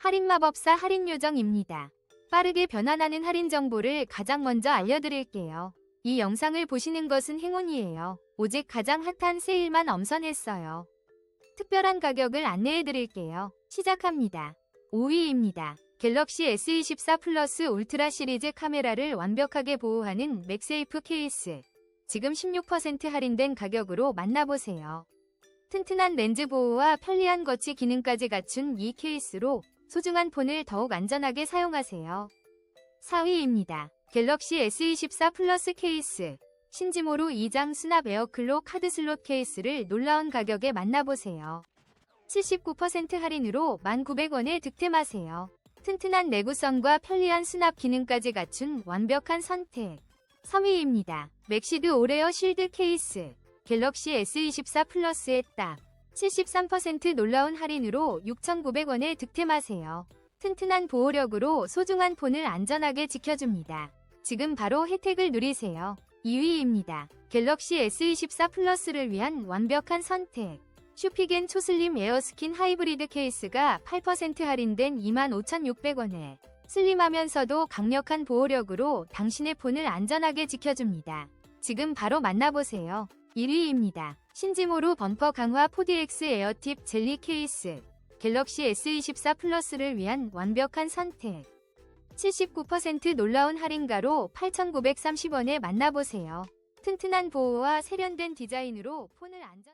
할인 마법사 할인 요정입니다. 빠르게 변환하는 할인 정보를 가장 먼저 알려드릴게요. 이 영상을 보시는 것은 행운이에요. 오직 가장 핫한 세일만 엄선했어요. 특별한 가격을 안내해드릴게요. 시작합니다. 5위입니다. 갤럭시 S24 플러스 울트라 시리즈 카메라를 완벽하게 보호하는 맥세이프 케이스. 지금 16% 할인된 가격으로 만나보세요. 튼튼한 렌즈 보호와 편리한 거치 기능까지 갖춘 이 케이스로 소중한 폰을 더욱 안전하게 사용하세요. 4위입니다. 갤럭시 S24 플러스 케이스. 신지모로 2장 수납 에어클로 카드 슬롯 케이스를 놀라운 가격에 만나보세요. 79% 할인으로 1,900원에 득템하세요. 튼튼한 내구성과 편리한 수납 기능까지 갖춘 완벽한 선택. 3위입니다. 맥시드 오레어 실드 케이스. 갤럭시 S24 플러스에 딱 73% 놀라운 할인으로 6,900원에 득템하세요. 튼튼한 보호력으로 소중한 폰을 안전하게 지켜줍니다. 지금 바로 혜택을 누리세요. 2위입니다. 갤럭시 S24 플러스를 위한 완벽한 선택. 슈피겐 초슬림 에어스킨 하이브리드 케이스가 8% 할인된 25,600원에 슬림하면서도 강력한 보호력으로 당신의 폰을 안전하게 지켜줍니다. 지금 바로 만나보세요. 1위입니다. 신지모로 범퍼 강화 4DX 에어팁 젤리 케이스. 갤럭시 S24 플러스를 위한 완벽한 선택. 79% 놀라운 할인가로 8,930원에 만나보세요. 튼튼한 보호와 세련된 디자인으로 폰을 안전